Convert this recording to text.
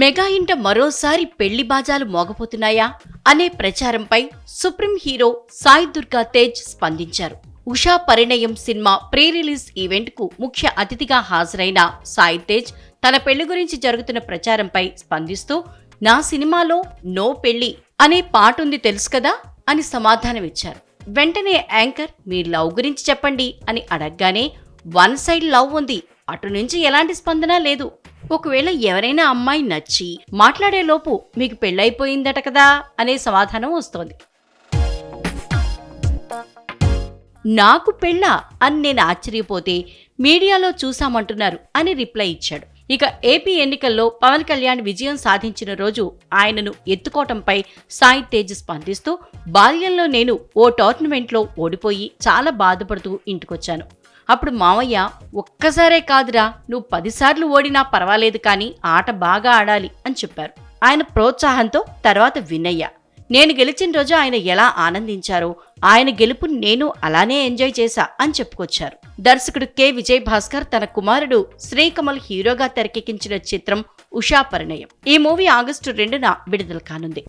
Mega ఇంట మరోసారి పెళ్ళి బాజాలు మోగపోతున్నాయా అనే ప్రచారంపై సుప్రీం హీరో సాయి దుర్గా తేజ్ స్పందించారు. Usha Parinayam cinema pre release ఈవెంట్కు ముఖ్య అతిథిగా హాజరైన సాయి తేజ్ తన పెళ్ళి గురించి జరుగుతున్న ప్రచారంపై స్పందిస్తూ నా సినిమాలో నో పెళ్ళి అనే పాటుంది తెలుసు కదా అని సమాధానమిచ్చారు వెంటనే యాంకర్ మీ లవ్ గురించి చెప్పండి అని అడగగానే వన్ సైడ్ లవ్ ఉంది అటు నుంచి ఎలాంటి స్పందన లేదు. ఒకవేళ ఎవరైనా అమ్మాయి నచ్చి మాట్లాడేలోపు మీకు పెళ్ళైపోయిందట కదా అనే సమాధానం వస్తోంది. నాకు పెళ్ళ అని నేను ఆశ్చర్యపోతే మీడియాలో చూసామంటున్నారు అని రిప్లై ఇచ్చాడు. ఇక ఏపీ ఎన్నికల్లో పవన్ కళ్యాణ్ విజయం సాధించిన రోజు ఆయనను ఎత్తుకోవటంపై సాయి తేజ్ స్పందిస్తూ బాల్యంలో నేను ఓ టోర్నమెంట్లో ఓడిపోయి చాలా బాధపడుతూ ఇంటికొచ్చాను. అప్పుడు మావయ్య ఒక్కసారే కాదురా నువ్వు పదిసార్లు ఓడినా పర్వాలేదు కానీ ఆట బాగా ఆడాలి అని చెప్పారు. ఆయన ప్రోత్సాహంతో తర్వాత వినయ్య నేను గెలిచిన రోజు ఆయన ఎలా ఆనందించారో ఆయన గెలుపు నేను అలానే ఎంజాయ్ చేశా అని చెప్పుకొచ్చారు. దర్శకుడు కె. విజయ్ భాస్కర్ తన కుమారుడు శ్రీకమల్ హీరోగా తెరకెక్కించిన చిత్రం ఉషా పరిణయం. ఈ మూవీ ఆగస్టు రెండున విడుదల కానుంది.